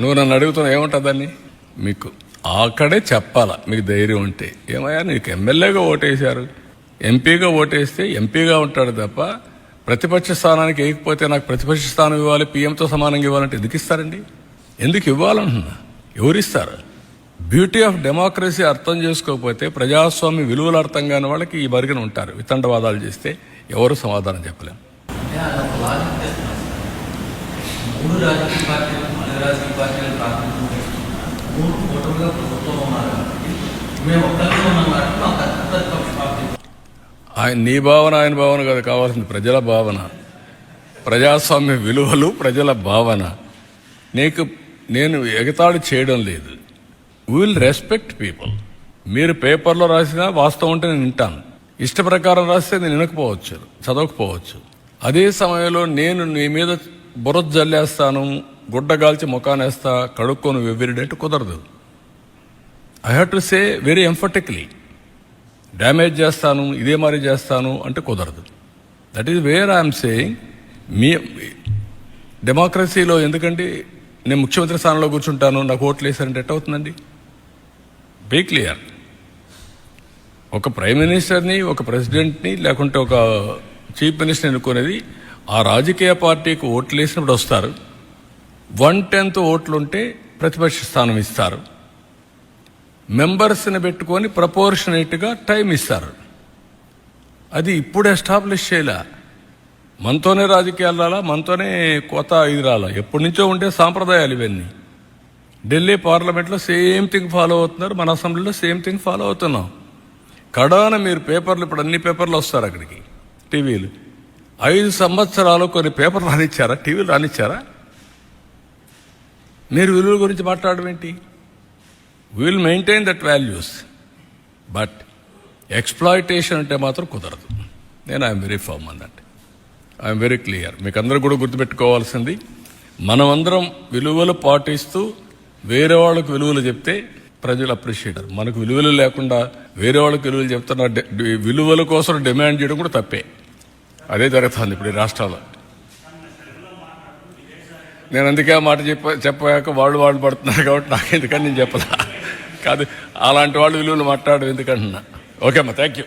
నువ్వు నన్ను అడుగుతున్నావు ఏముంటుందని మీకు అక్కడే చెప్పాలా మీకు ధైర్యం ఉంటే. ఏమయ్యా నీకు ఎమ్మెల్యేగా ఓటేశారు. ఎంపీగా ఓటేస్తే ఎంపీగా ఉంటాడు తప్ప ప్రతిపక్ష స్థానానికి వేయకపోతే నాకు ప్రతిపక్ష స్థానం ఇవ్వాలి పీఎంతో సమానంగా ఇవ్వాలంటే ఎందుకు ఇస్తారండి? ఎందుకు ఇవ్వాలంటున్నా? ఎవరిస్తారు? బ్యూటీ ఆఫ్ డెమోక్రసీ అర్థం చేసుకోకపోతే ప్రజాస్వామ్య విలువలు అర్థం కాని వాళ్ళకి ఈ మరిగిన ఉంటారు. వితండవాదాలు చేస్తే ఎవరు సమాధానం చెప్పలేం. అంటే రాజకీయ పార్టీలు ప్రాతినిధ్యం వహిస్తున్నారు. మూడు కూటమిగా ప్రభుత్వం ఉన్నారు మేము ఒక్కరిగా ఉన్నాం కాబట్టి మాకు అతి ప్రతిపక్ష పార్టీ ఆయన నీ భావన ఆయన భావన కాదు కావాల్సింది ప్రజల భావన. ప్రజాస్వామ్య విలువలు ప్రజల భావన. నీకు నేను ఎగతాళి చేయడం లేదు. విల్ రెస్పెక్ట్ పీపుల్ మీరు పేపర్లో రాసినా వాస్తవం ఉంటే నేను వింటాను. ఇష్ట ప్రకారం రాస్తే నేను వినకపోవచ్చు చదవకపోవచ్చు. అదే సమయంలో నేను నీ మీద బుర్ర జల్లేస్తాను. గుడ్డగాల్చి ముఖానేస్తా కడుక్కొని వెవ్విరిడంటే కుదరదు. I have to say very emphatically damage చేస్తాను ఇదే మరి చేస్తాను అంటే కుదరదు. That is where I'm saying మీ డెమోక్రసీలో ఎందుకంటే నేను ముఖ్యమంత్రి స్థానంలో కూర్చుంటాను నాకు ఓట్లు వేసారంటే ఎట్ అవుతుందండి? బీ క్లియర్ ఒక ప్రైమ్ మినిస్టర్ని ఒక ప్రెసిడెంట్ని లేకుంటే ఒక చీఫ్ మినిస్టర్ని ఎన్నుకునేది ఆ రాజకీయ పార్టీకి ఓట్లు వేసినప్పుడు వస్తారు. వన్ టెన్త్ ఓట్లుంటే ప్రతిపక్ష స్థానం ఇస్తారు. మెంబర్స్ని పెట్టుకొని ప్రపోర్షనేట్గా టైం ఇస్తారు. అది ఇప్పుడు ఎస్టాబ్లిష్ చేయలే. మనతోనే రాజకీయాలు రాలా మనతోనే కొత్త ఇది రాలా. ఎప్పటి నుంచో ఉంటే సాంప్రదాయాలు ఇవన్నీ. ఢిల్లీ పార్లమెంట్లో సేమ్ థింగ్ ఫాలో అవుతున్నారు మన అసెంబ్లీలో సేమ్ థింగ్ ఫాలో అవుతున్నాం. కడాన మీరు పేపర్లు ఇప్పుడు అన్ని పేపర్లు వస్తారు అక్కడికి టీవీలు. ఐదు సంవత్సరాలు కొన్ని పేపర్లు రానిచ్చారా? టీవీలు రానిచ్చారా? మీరు విలువల గురించి మాట్లాడడం ఏంటి? Will maintain that values but exploitation అంటే మాత్రం కుదరదు. నేను I'm very firm on I'm very clear మీకు అందరూ కూడా గుర్తుపెట్టుకోవాల్సింది మనమందరం విలువలు పాటిస్తూ వేరే వాళ్ళకు విలువలు చెప్తే ప్రజలు అప్రిషియేట్ మనకు విలువలు లేకుండా వేరే వాళ్ళకి విలువలు చెప్తున్న విలువల కోసం డిమాండ్ చేయడం కూడా తప్పే. అదే జరుగుతుంది ఇప్పుడు ఈ రాష్ట్రాల్లో. నేను అందుకే మాట చెప్ప చెప్పాక వాళ్ళు వాళ్ళు పడుతున్నారు కాబట్టి నాకు ఎందుకని నేను చెప్పదా కాదు అలాంటి వాళ్ళు విలువలు మాట్లాడు ఎందుకంటున్నా. ఓకే అమ్మా థ్యాంక్ యూ